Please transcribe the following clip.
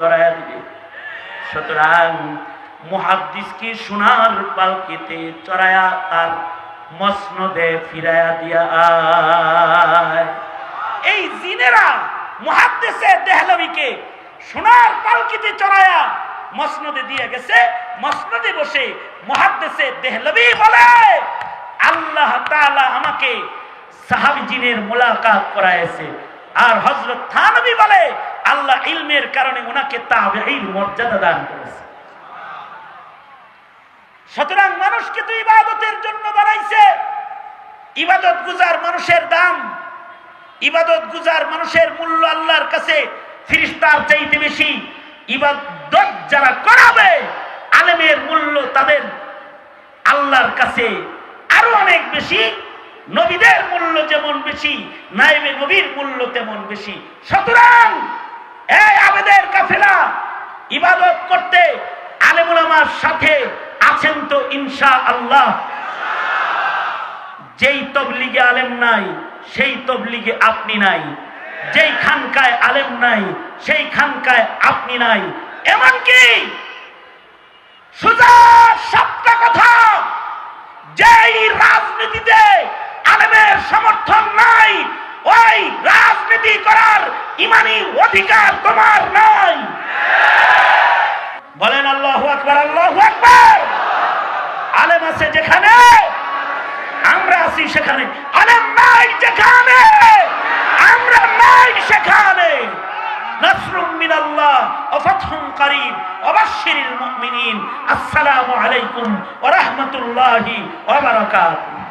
ধরায়া দিবে। সুতরাং মুহাদ্দিসকে সোনার পালকিতে চড়ায়া তার মসনদে ফিরায়া দিয়া এই জিনেরা মুহাদ্দিসে দেহলবিকে সোনার পালকিতে চড়ায়া মসনদে দিয়ে গেছে। মসনদে বসে মুহাদ্দিসে দেহলবি বলে, আল্লাহ তাআলা আমাকে সাহাবি জিনের মোলাকাত করায়ছে আর হযরত থানবী বলে আল্লাহ ইলমের কারণে ওনাকে তাবেঈর মর্যাদা দান করেছে। সুতরাং মানুষকে তো ইবাদতের জন্য বানাইছে। ইবাদত গুজার মানুষের দাম, ইবাদত গুজার মানুষের মূল্য আল্লাহর কাছে ফিরিস্তার চাইতে বেশি। ইবাদত যারা করাবে, আলেমের মূল্য তাদের আল্লাহর কাছে আরও অনেক বেশি, নবীদের মূল্য যেমন বেশি নাইবে নবীর মূল্য তেমন বেশি। সুতরাং এই আবেদের কাফেলা, ইবাদত করতে আলেমুল আমার সাথে আছেন তো ইনশা আল্লাহ যেই তবলিগে আলেম নাই, সেই তবলিগে আপনি নাই। যেই খানকায় আলেম নাই, সেই খানকায় আপনি নাই। এমনকি সুজা সবটা কথা, যেই রাজনীতিতে আলেমের সমর্থন নাই ইমানি অধিকার তোমার নাই। বলেন, আল্লাহু আকবার আল্লাহু আকবার। আলেম আছে যেখানে? আমরা আছি সেখানে। আলেম নাই যেখানে? আমরা নাই সেখানে। নাসরুম মিনাল্লাহ ওয়া ফাতহুম করিম ওয়াবাশশিরিল মুমিনিন। আসসালামু আলাইকুম ওয়া রাহমাতুল্লাহি ওয়া বারাকাতুহু।